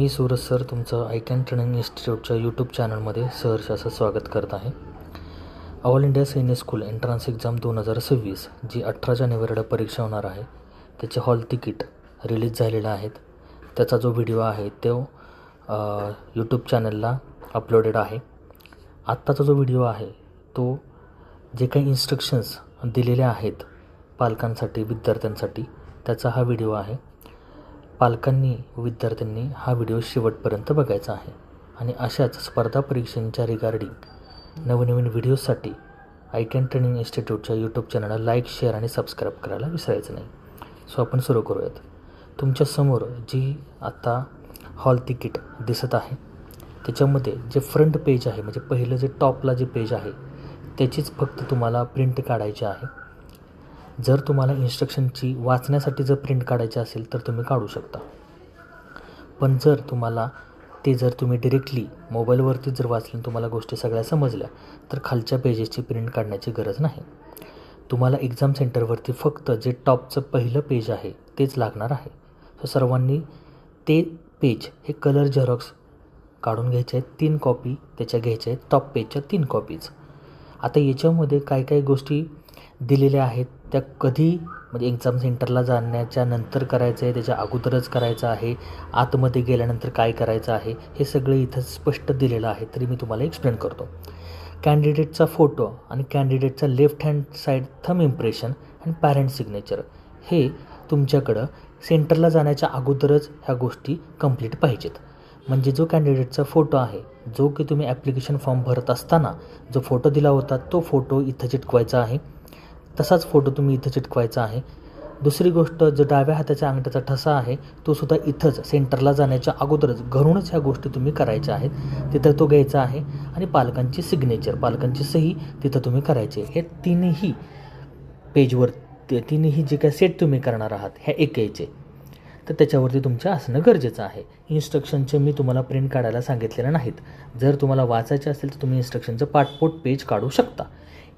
मी Suraj sir तुमचं I can training इन्स्टिट्यूटच्या YouTube चॅनलमध्ये सहर्ष असं स्वागत करत आहे. ऑल इंडिया सैन्य स्कूल एंट्रन्स एक्झाम दोन हजार सव्वीस जी अठरा जानेवारीला परीक्षा होणार आहे त्याचे हॉल तिकीट रिलीज झालेलं आहेत. त्याचा जो व्हिडिओ आहे तो यूट्यूब चॅनलला अपलोडेड आहे. आत्ताचा जो व्हिडिओ आहे तो जे काही इन्स्ट्रक्शन्स दिलेले आहेत पालकांसाठी विद्यार्थ्यांसाठी त्याचा हा व्हिडिओ आहे. पालकांनी विद्यार्थ्यांनी हा व्हिडिओ शेवटपर्यंत बघायचा आहे. आणि अशाच स्पर्धा परीक्षांच्या रिगार्डिंग नवनवीन व्हिडिओसाठी आय कॅन ट्रेनिंग इन्स्टिट्यूटच्या यूट्यूब चॅनलला लाईक शेअर आणि सबस्क्राईब करायला विसरायचं नाही. सो आपण सुरू करूयात. तुमच्यासमोर जी आत्ता हॉल तिकीट दिसत आहे त्याच्यामध्ये जे फ्रंट पेज आहे म्हणजे पहिलं जे टॉपला जे पेज आहे त्याचीच फक्त तुम्हाला प्रिंट काढायची आहे. जर तुम्हाला इन्स्ट्रक्शनची वाचण्यासाठी जर प्रिंट काढायची असेल तर तुम्ही काढू शकता. पण जर तुम्हाला ते जर तुम्ही डिरेक्टली मोबाईलवरती जर वाचले तुम्हाला गोष्टी सगळ्या समजल्या तर खालच्या पेजेसची प्रिंट काढण्याची गरज नाही. तुम्हाला एक्झाम सेंटरवरती फक्त जे टॉपचं पहिलं पेज आहे तेच लागणार आहे. सो सर्वांनी ते पेज हे कलर झेरॉक्स काढून घ्यायचे आहेत तीन कॉपी त्याच्या घ्यायच्या आहेत टॉप पेजच्या तीन कॉपीज आता याच्यामध्ये काय काय गोष्टी दिलेल्या आहेत. त्या कधी म्हणजे एक्झाम सेंटरला जाण्याच्या नंतर करायचं आहे त्याच्या अगोदरच करायचं आहे आतमध्ये गेल्यानंतर काय करायचं आहे हे सगळं इथं स्पष्ट दिलेलं आहे. तरी मी तुम्हाला एक्सप्लेन करतो. कॅन्डिडेटचा फोटो आणि कॅन्डिडेटचा left hand side thumb impression आणि पॅरेंट सिग्नेचर हे तुमच्याकडं सेंटरला जाण्याच्या अगोदरच ह्या गोष्टी कंप्लीट पाहिजेत. म्हणजे जो कॅन्डिडेटचा फोटो आहे जो की तुम्ही ॲप्लिकेशन फॉर्म भरत असताना जो फोटो दिला होता तो फोटो इथं चिटकवायचा आहे. तसाच फोटो तुम्ही इथं चिटकवायचा आहे. दुसरी गोष्ट जो डाव्या हाताच्या अंगठ्याचा ठसा आहे तो सुद्धा इथंच सेंटरला जाण्याच्या अगोदरच घरूनच ह्या गोष्टी तुम्ही करायच्या आहेत. तिथं तो घ्यायचा आहे आणि पालकांची सिग्नेचर पालकांची सही तिथं तुम्ही करायची हे तीनही पेजवर ते तीनही जे काय सेट तुम्ही करणार आहात ह्या एक यायचे तर त्याच्यावरती तुमच्या असणं गरजेचं आहे. इन्स्ट्रक्शनचे मी तुम्हाला प्रिंट काढायला सांगितलेलं नाहीत. जर तुम्हाला वाचायचे असेल तर तुम्ही इन्स्ट्रक्शनचं पाठपोट पेज काढू शकता.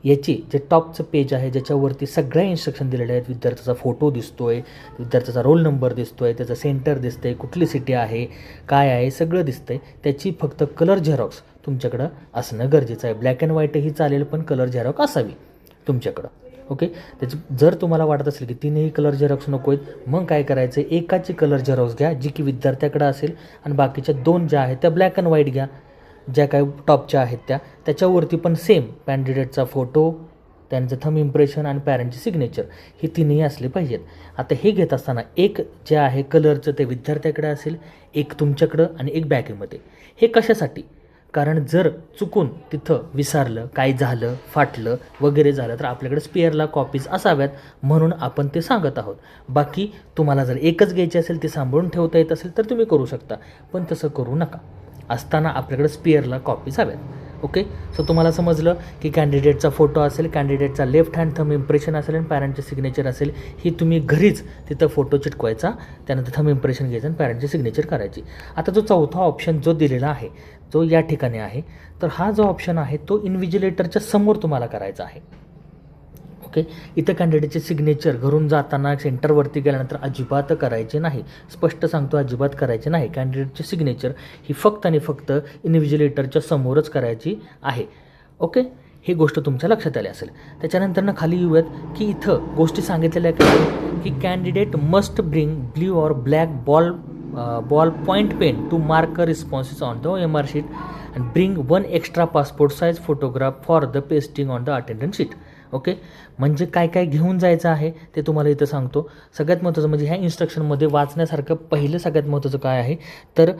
याची जे टॉपचं पेज आहे ज्याच्यावरती सगळ्या इन्स्ट्रक्शन दिलेले आहेत विद्यार्थ्याचा फोटो दिसतो आहे विद्यार्थ्याचा रोल नंबर दिसतो आहे त्याचं सेंटर दिसतं आहे कुठली सिटी आहे काय आहे सगळं दिसतं आहे त्याची फक्त कलर झेरॉक्स तुमच्याकडं असणं गरजेचं आहे. ब्लॅक अँड व्हाईटही चालेल पण कलर झेरॉक्स असावी तुमच्याकडं. ओके त्याची जर तुम्हाला वाटत असेल की तीनही कलर झेरॉक्स नको आहेत मग काय करायचं? आहे एकाची कलर झेरॉक्स घ्या जी की विद्यार्थ्याकडं असेल आणि बाकीच्या दोन ज्या आहेत त्या ब्लॅक अँड व्हाईट घ्या. ज्या काही टॉपच्या आहेत त्या त्याच्यावरती पण सेम कॅन्डिडेटचा फोटो त्यांचं थम इम्प्रेशन आणि पॅरेंटची सिग्नेचर हे तिन्ही असले पाहिजेत. आता हे घेत असताना एक जे आहे कलरचं ते विद्यार्थ्याकडे असेल एक तुमच्याकडं आणि एक बॅगेमध्ये. हे कशासाठी? कारण जर चुकून तिथं विसारलं काय झालं फाटलं वगैरे झालं तर आपल्याकडे स्पेअरला कॉपीज असाव्यात म्हणून आपण ते सांगत आहोत. बाकी तुम्हाला जर एकच घ्यायची असेल ते सांभाळून ठेवता येत असेल तर तुम्ही करू शकता. पण तसं करू नका. असताना आपल्याकडे स्पेअरला कॉपीज हव्यात ओके सो तुम्हाला समजलं की कॅन्डिडेटचा फोटो असेल कॅन्डिडेटचा लेफ्ट हँड थम इम्प्रेशन असेल आणि पॅरेंटचे सिग्नेचर असेल ही तुम्ही घरीच तिथं फोटो चिटकवायचा त्यानंतर थम इम्प्रेशन घ्यायचं आणि पॅरेंटची सिग्नेचर करायची. आता जो चौथा ऑप्शन जो दिलेला आहे जो या ठिकाणी आहे तर हा जो ऑप्शन आहे तो इन्व्हिजिलेटरच्या समोर तुम्हाला करायचा आहे. ओके इथं कॅन्डिडेटचे सिग्नेचर घरून जाताना सेंटरवरती गेल्यानंतर अजिबात करायचे नाही. स्पष्ट सांगतो अजिबात करायचे नाही. कॅन्डिडेटचे सिग्नेचर ही फक्त आणि फक्त इन्व्हिजिलेटरच्या समोरच करायची आहे. ओके? ही गोष्ट तुमच्या लक्षात आली असेल. त्याच्यानंतर खाली येऊयात की इथं गोष्टी सांगितलेल्या काय की? Candidate must bring blue or black ball ball point pen to mark responses on the M R sheet and bring one extra passport size photograph for the pasting on the attendance sheet okay? म्हणजे काय काय घेऊन जायचं आहे ते तुम्हाला इथं सांगतो. सगळ्यात महत्त्वाचं म्हणजे ह्या इन्स्ट्रक्शनमध्ये वाचण्यासारखं पहिलं सगळ्यात महत्त्वाचं काय आहे? तर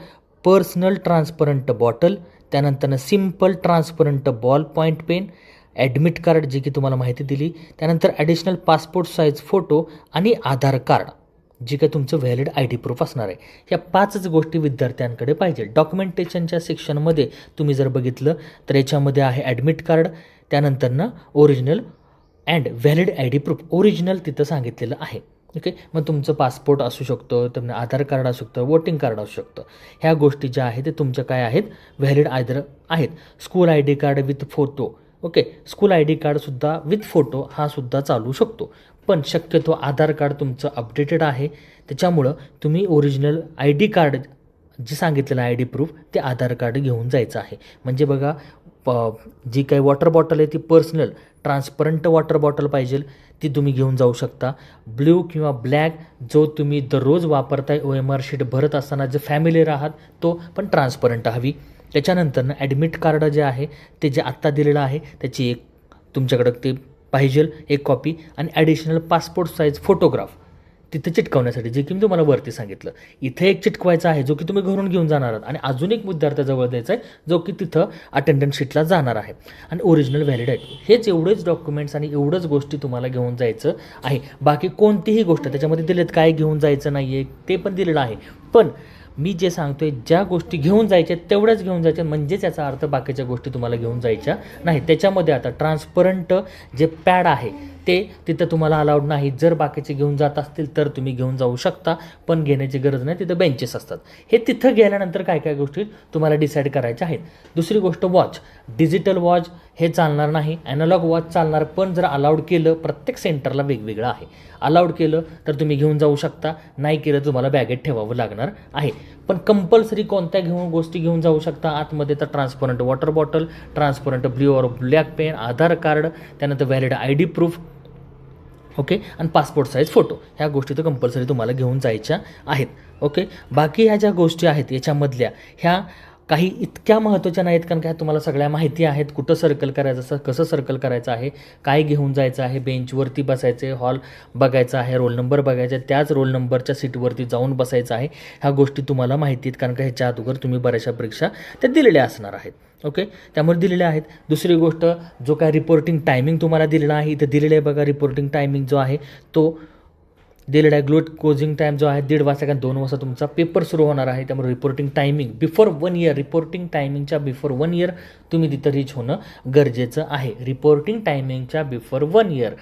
personal transparent bottle त्यानंतरनं simple transparent ball point pen admit card जे की तुम्हाला माहिती दिली त्यानंतर ॲडिशनल पासपोर्ट साईज फोटो आणि आधार कार्ड जे काय तुमचं व्हॅलिड आय डी प्रूफ असणार आहे. या पाचच गोष्टी विद्यार्थ्यांकडे पाहिजे. डॉक्युमेंटेशनच्या सेक्शनमध्ये तुम्ही जर बघितलं तर याच्यामध्ये आहे admit card त्यानंतरनं original and valid I D proof original तिथं सांगितलेलं आहे. ओके मग तुमचं पासपोर्ट असू शकतं तुमचं आधार कार्ड असू शकतं वोटिंग कार्ड असू शकतं. ह्या गोष्टी ज्या आहेत ते तुमच्या काय आहेत? व्हॅलिड आयदर आहेत. School I D card with photo okay school I D कार्डसुद्धा with photo हा सुद्धा चालू शकतो. पण शक्यतो आधार कार्ड तुमचं अपडेटेड आहे. त्याच्यामुळं तुम्ही ओरिजिनल आय डी कार्ड जे सांगितलेलं आय डी प्रूफ ते आधार कार्ड घेऊन जायचं आहे. म्हणजे बघा प जी काही वॉटर बॉटल आहे ती पर्सनल ट्रान्सपरंट वॉटर बॉटल पाहिजे ती तुम्ही घेऊन जाऊ शकता. ब्ल्यू किंवा ब्लॅक जो तुम्ही दररोज वापरताय ओ एम आर शीट भरत असताना जे फॅमिलीर आहात तो पण ट्रान्सपरंट हवी. त्याच्यानंतरनं ॲडमिट कार्ड जे आहे ते जे आत्ता दिलेलं आहे त्याची एक तुमच्याकडं ते पाहिजे एक कॉपी आणि ॲडिशनल पासपोर्ट साईज फोटोग्राफ तिथं चिटकवण्यासाठी जे की मी तुम्हाला वरती सांगितलं. इथे एक चिटकवायचा आहे जो की तुम्ही घरून घेऊन जाणार आहात. आणि अजून एक विद्यार्थ्याजवळ द्यायचा आहे जो की तिथं अटेंडन्स शीटला जाणार आहे. आणि ओरिजिनल व्हॅलिड आहे हेच एवढेच डॉक्युमेंट्स आणि एवढंच गोष्टी तुम्हाला घेऊन जायचं आहे. बाकी कोणतीही गोष्ट त्याच्यामध्ये दिलेत काय घेऊन जायचं नाही आहे ते पण दिलेलं आहे. पण मी जे सांगतोय ज्या गोष्टी घेऊन जायच्या तेवढ्याच घेऊन जायच्या म्हणजेच याचा अर्थ बाकीच्या गोष्टी तुम्हाला घेऊन जायच्या नाही त्याच्यामध्ये आता ट्रान्सपरंट जे पॅड आहे ते तिथं तुम्हाला अलाउड नाही. जर बाकीचे घेऊन जात असतील तर तुम्ही घेऊन जाऊ शकता. पण घेण्याची गरज नाही. तिथं बेंचेस असतात. हे तिथं गेल्यानंतर काय काय गोष्टी तुम्हाला डिसाईड करायच्या आहेत. दुसरी गोष्ट वॉच डिजिटल वॉच हे चालणार नाही. ॲनालॉग वॉच चालणार पण जर अलाउड केलं प्रत्येक सेंटरला वेगवेगळं आहे. अलाउड केलं तर तुम्ही घेऊन जाऊ शकता. नाही केलं तुम्हाला बॅगेत ठेवावं लागणार आहे. पण कंपल्सरी कोणत्या घेऊन गोष्टी घेऊन जाऊ शकता? आतमध्ये तर transparent water bottle transparent blue और ब्लॅक पेन आधार कार्ड त्यानंतर valid I D proof okay? आणि पासपोर्ट साईज फोटो ह्या गोष्टी तर कंपल्सरी तुम्हाला घेऊन जायच्या आहेत. ओके? बाकी ह्या ज्या गोष्टी आहेत याच्यामधल्या ह्या काही इतक्या महत्त्वाच्या नाहीत कारण काय तुम्हाला सगळ्या माहिती आहेत. कुठं सर्कल करायचं असं कसं सर्कल करायचं आहे काय घेऊन जायचं आहे बेंचवरती बसायचं आहे हॉल बघायचा आहे रोल नंबर बघायचा आहे त्याच रोल नंबरच्या सीटवरती जाऊन बसायचं आहे. ह्या गोष्टी तुम्हाला माहिती आहेत कारण का ह्याच्या अगोदर तुम्ही बऱ्याचशा परीक्षा त्या दिलेल्या असणार आहेत. ओके? त्यामुळे दिलेल्या आहेत. दुसरी गोष्ट जो काय रिपोर्टिंग टायमिंग तुम्हाला दिलेला आहे इथं दिलेलं आहे बघा रिपोर्टिंग टायमिंग जो आहे तो दिलेला आहे. ग्लोट क्लोजिंग टाईम जो आहे दीड वाजता कारण दोन वाजता तुमचा पेपर सुरू होणार आहे. त्यामुळे reporting timing before one year reporting टायमिंगच्या before one year तुम्ही तिथं रीच होणं गरजेचं आहे. रिपोर्टिंग टायमिंगच्या बिफोर वन इयर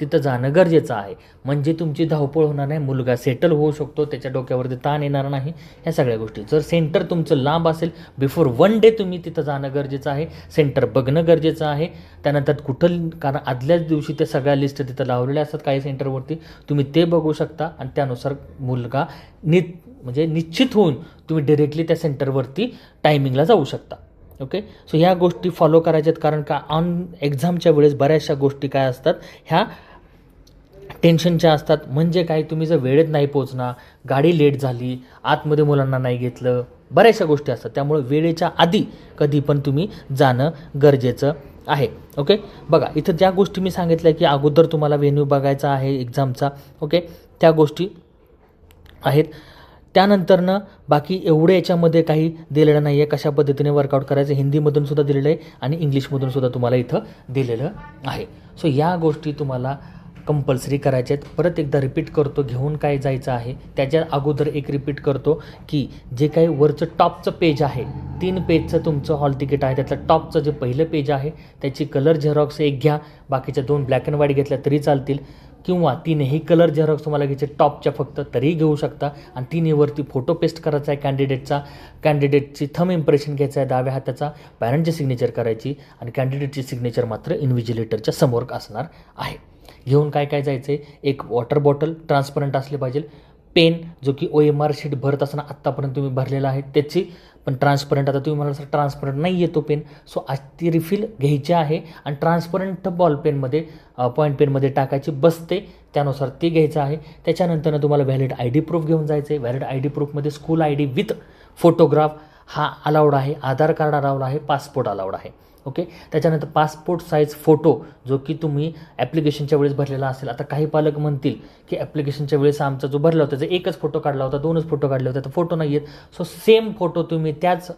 तिथं जाणं गरजेचं आहे. म्हणजे तुमची धावपळ होणार नाही मुलगा सेटल होऊ शकतो त्याच्या डोक्यावरती ताण येणार नाही ह्या सगळ्या गोष्टी. जर सेंटर तुमचं लांब असेल बिफोर वन डे तुम्ही तिथं जाणं गरजेचं आहे सेंटर बघणं गरजेचं आहे. त्यानंतर कुठं कारण आदल्याच दिवशी त्या सगळ्या लिस्ट तिथं लावलेल्या असतात काही सेंटरवरती तुम्ही ते बघू शकता. आणि त्यानुसार मुलगा नि म्हणजे निश्चित होऊन तुम्ही डिरेक्टली त्या सेंटरवरती टायमिंगला जाऊ शकता. ओके सो ह्या गोष्टी फॉलो करायच्यात कारण का ऑन एक्झामच्या वेळेस बऱ्याचशा गोष्टी काय असतात ह्या टेन्शनच्या असतात. म्हणजे काय? तुम्ही जर वेळेत नाही पोचणार गाडी लेट झाली आतमध्ये मुलांना नाही घेतलं बऱ्याचशा गोष्टी असतात. त्यामुळे वेळेच्या आधी कधी पण तुम्ही जाणं गरजेचं आहे. ओके? बघा इथं ज्या गोष्टी मी सांगितल्या की अगोदर तुम्हाला वेन्यू बघायचा आहे एक्झामचा ओके? त्या गोष्टी आहेत. त्यानंतरनं बाकी एवढे याच्यामध्ये काही दिलेलं नाही आहे कशा पद्धतीने वर्कआउट करायचं? हिंदीमधून सुद्धा दिलेलं आहे आणि इंग्लिशमधून सुद्धा तुम्हाला इथं दिलेलं आहे. सो या गोष्टी तुम्हाला कंपल्सरी करायच्या आहेत. परत एकदा रिपीट करतो घेऊन काय जायचं आहे? त्याच्या अगोदर एक रिपीट करतो की जे काही वरचं टॉपचं पेज आहे तीन पेजचं तुमचं हॉल तिकीट आहे. त्यातलं टॉपचं जे पहिलं पेज आहे त्याची कलर झेरॉक्स एक घ्या. बाकीच्या दोन ब्लॅक अँड व्हाईट घेतल्या तरी चालतील. किंवा तीनही कलर झेरॉक्स तुम्हाला घ्यायचे टॉपच्या फक्त तरीही घेऊ शकता. आणि तिन्हीवरती फोटो पेस्ट करायचा आहे कॅन्डिडेटचा कॅन्डिडेटची थम इम्प्रेशन घ्यायचा आहे डाव्या हाताचा. पॅरेंटची सिग्नेचर करायची. आणि कॅन्डिडेटची सिग्नेचर मात्र इन्व्हिजिलेटरच्या समोर असणार आहे. घेऊन काय काय जायचं आहे एक वॉटर बॉटल ट्रान्सपरंट असले पाहिजे. पेन जो की ओ एम आर शीट भरत असताना आत्तापर्यंत तुम्ही भरलेला आहे त्याची पण ट्रान्सपरंट आता तुम्ही मला सर ट्रान्सपरंट नाही येतो पेन सो आज ती रिफिल घ्यायची आहे आणि ट्रान्सपरंट बॉल पेनमध्ये पॉईंट पेनमध्ये टाकायची बसते. त्यानुसार ते घ्यायचं आहे. त्याच्यानंतरनं तुम्हाला व्हॅलिड आय डी प्रूफ घेऊन जायचं आहे valid I D प्रूफमध्ये school I D with photograph हा अलाउड आहे. आधार कार्ड अलाउड आहे. पासपोर्ट अलाउड आहे. ओके? त्याच्यानंतर पासपोर्ट साईज फोटो जो की तुम्ही ॲप्लिकेशनच्या वेळेस भरलेला असेल. आता काही पालक म्हणतील की ॲप्लिकेशनच्या वेळेस आमचा जो भरला होता जर एकच फोटो काढला होता दोनच फोटो काढले होते तर फोटो नाही आहेत सो सेम फोटो तुम्ही त्याच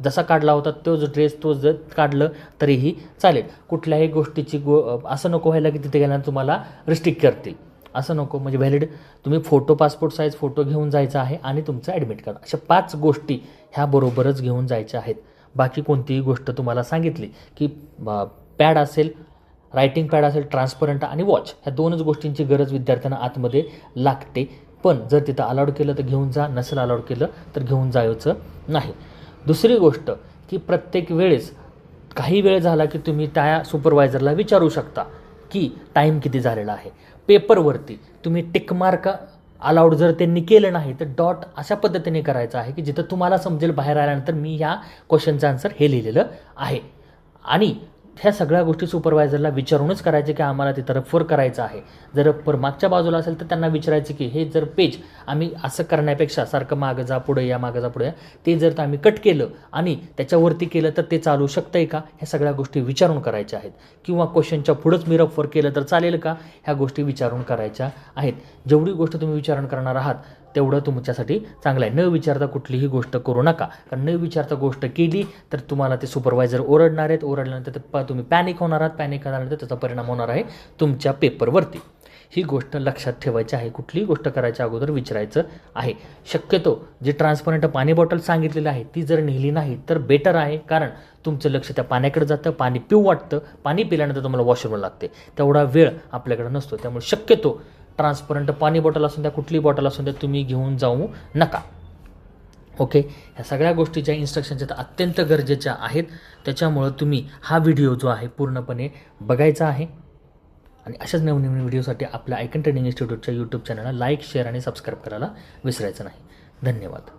जसा काढला होता तो जो ड्रेस तो जर काढलं तरीही चालेल. कुठल्याही गोष्टीची गो असं नको व्हायला की तिथे गेल्यानंतर तुम्हाला रिस्ट्रिक्ट करतील. असं नको म्हणजे व्हॅलिड तुम्ही फोटो पासपोर्ट साईज फोटो घेऊन जायचा आहे आणि तुमचं ॲडमिट कार्ड अशा पाच गोष्टी ह्या बरोबरच घेऊन जायच्या आहेत. बाकी कोणतीही गोष्ट तुम्हाला सांगितली की पॅड असेल रायटिंग पॅड असेल ट्रान्सपरंट आणि वॉच ह्या दोनच गोष्टींची गरज विद्यार्थ्यांना आतमध्ये लागते. पण जर तिथं अलाउड केलं तर घेऊन जा नसेल अलाउड केलं तर घेऊन जायचं नाही. दुसरी गोष्ट की प्रत्येक वेळेस काही वेळ झाला की तुम्ही त्या सुपरवायझरला विचारू शकता की टाईम किती झालेला आहे. पेपरवरती तुम्ही टिकमार्क अलाउड जर त्यांनी केलं नाही तर डॉट अशा पद्धतीने करायचं आहे की जिथं तुम्हाला समजेल बाहेर आल्यानंतर मी ह्या क्वेश्चनचं आन्सर हे लिहिलेलं आहे. आणि ह्या सगळ्या गोष्टी सुपरवायझरला विचारूनच करायचे की आम्हाला तिथं रफर करायचं आहे. जर रफर मागच्या बाजूला असेल तर त्यांना विचारायचं की हे जर पेज आम्ही असं करण्यापेक्षा सारखं मागं जा पुढे या मागं जा पुढे या ते जर आम्ही कट केलं आणि त्याच्यावरती केलं तर ते चालू शकतं आहे का? ह्या सगळ्या गोष्टी विचारून करायच्या आहेत. किंवा क्वेश्चनच्या पुढंच मी रफर केलं तर चालेल का? ह्या गोष्टी विचारून करायच्या आहेत. जेवढी गोष्ट तुम्ही विचारण करणार आहात तेवढं तुमच्यासाठी चांगलं आहे. न विचारता कुठलीही गोष्ट करू नका. कारण न विचारता गोष्ट केली तर तुम्हाला ते सुपरवायझर ओरडणार आहेत. ओरडल्यानंतर ते प- तुम्ही पॅनिक होणार आहात. पॅनिक झाल्यानंतर त्याचा परिणाम होणार आहे तुमच्या पेपरवरती ही गोष्ट लक्षात ठेवायची आहे. कुठलीही गोष्ट करायच्या अगोदर विचारायचं आहे. शक्यतो जे ट्रान्सपरंट पाणी बॉटल सांगितलेलं आहे ती जर नेली नाही तर बेटर आहे. कारण तुमचं लक्ष त्या पाण्याकडे जातं. पाणी पिऊ वाटतं. पाणी पिल्यानंतर तुम्हाला वॉशरूमला लागते. तेवढा वेळ आपल्याकडे नसतो. त्यामुळे शक्यतो ट्रान्सपरंट पाणी बॉटल असून द्या कुठली बॉटल असून त्या तुम्ही घेऊन जाऊ नका. ओके ह्या सगळ्या गोष्टी ज्या इन्स्ट्रक्शनच्या आहेत अत्यंत गरजेच्या आहेत. त्याच्यामुळं तुम्ही हा व्हिडिओ जो आहे पूर्णपणे बघायचा आहे. आणि अशाच नवनवीन व्हिडिओसाठी आपल्या आयकन ट्रेनिंग इन्स्टिट्यूटच्या यूट्यूब चॅनलला लाईक शेअर आणि सबस्क्राईब करायला विसरायचं नाही. धन्यवाद.